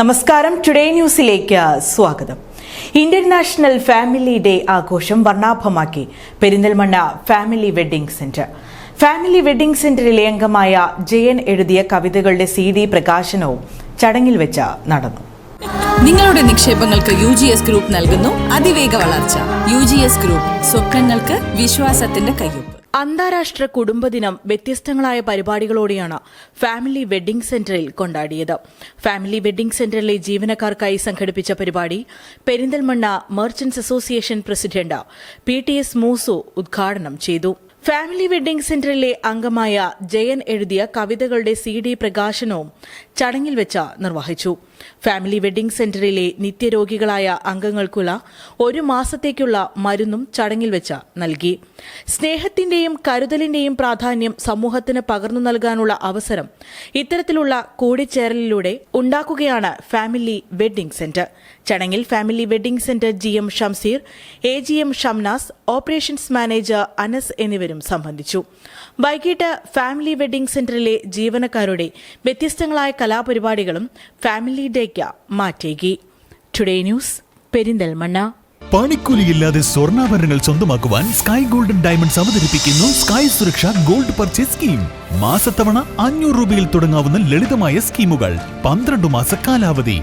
നമസ്കാരം. ടുഡേ ന്യൂസിലേക്ക് സ്വാഗതം. ഇന്റർനാഷണൽ ഫാമിലി ഡേ ആഘോഷം വർണാഭമാക്കി. Perinthalmanna family wedding centre family wedding സെന്ററിലെ അംഗമായ ജയൻ എഴുതിയ കവിതകളുടെ സി ഡി പ്രകാശനവും ചടങ്ങിൽ വെച്ച് നടന്നു. നിങ്ങളുടെ നിക്ഷേപങ്ങൾക്ക് യു ജി എസ് ഗ്രൂപ്പ് നൽകുന്നു. അതിവേഗ വളർച്ച. യു ജി എസ് ഗ്രൂപ്പ് സ്വപ്നങ്ങൾക്ക് വിശ്വാസത്തിന്റെ കയ്യൊപ്പ്. അന്താരാഷ്ട്ര കുടുംബദിനം വ്യത്യസ്തങ്ങളായ പരിപാടികളോടെയാണ് ഫാമിലി വെഡ്ഡിംഗ് സെന്ററിൽ കൊണ്ടാടിയത്. ഫാമിലി വെഡ്ഡിംഗ് സെന്ററിലെ ജീവനക്കാർക്കായി സംഘടിപ്പിച്ച പരിപാടി Perinthalmanna merchants association president P T S Moosu ഉദ്ഘാടനം ചെയ്തു. ഫാമിലി വെഡ്ഡിംഗ് സെന്ററിലെ അംഗമായ ജയൻ എഴുതിയ കവിതകളുടെ സി ഡി പ്രകാശനവും ചടങ്ങിൽ വെച്ച് നിർവഹിച്ചു. ഫാമിലി വെഡ്ഡിംഗ് സെന്ററിലെ നിത്യരോഗികളായ അംഗങ്ങൾക്കുള്ള ഒരു മാസത്തേക്കുള്ള മരുന്നും ചടങ്ങിൽ വെച്ച് നൽകി. സ്നേഹത്തിന്റെയും കരുതലിന്റെയും പ്രാധാന്യം സമൂഹത്തിന് പകർന്നു നൽകാനുള്ള അവസരം ഇത്തരത്തിലുള്ള കൂടിച്ചേരലിലൂടെ ഉണ്ടാക്കുകയാണ് ഫാമിലി വെഡ്ഡിംഗ് സെന്റർ ചടങ്ങിൽ family wedding centre G M Shamseer A G M Shamnas operations manager Anas എന്നിവരും സംബന്ധിച്ചു. വൈകിട്ട് ഫാമിലി വെഡിംഗ് സെന്ററിലെ ജീവനക്കാരുടെ വ്യത്യസ്തങ്ങളായ കലാപരിപാടികളും ഫാമിലി ഡേക്ക് മാറ്റേകി ടുഡേ ന്യൂസ് പെരിന്തൽമണ്ണ. പണിക്കൂലിയില്ലാതെ സ്വർണാഭരണങ്ങൾ സ്വന്തമാക്കുവാൻ സ്കൈ ഗോൾഡൻ ഡയമണ്ട്സ് അവതരിപ്പിക്കുന്നു sky Suraksha gold purchase scheme മാസത്തവണ അഞ്ഞൂറ് രൂപയിൽ തുടങ്ങാവുന്ന ലളിതമായ സ്കീമുകൾ. പന്ത്രണ്ട് മാസ കാലാവധി.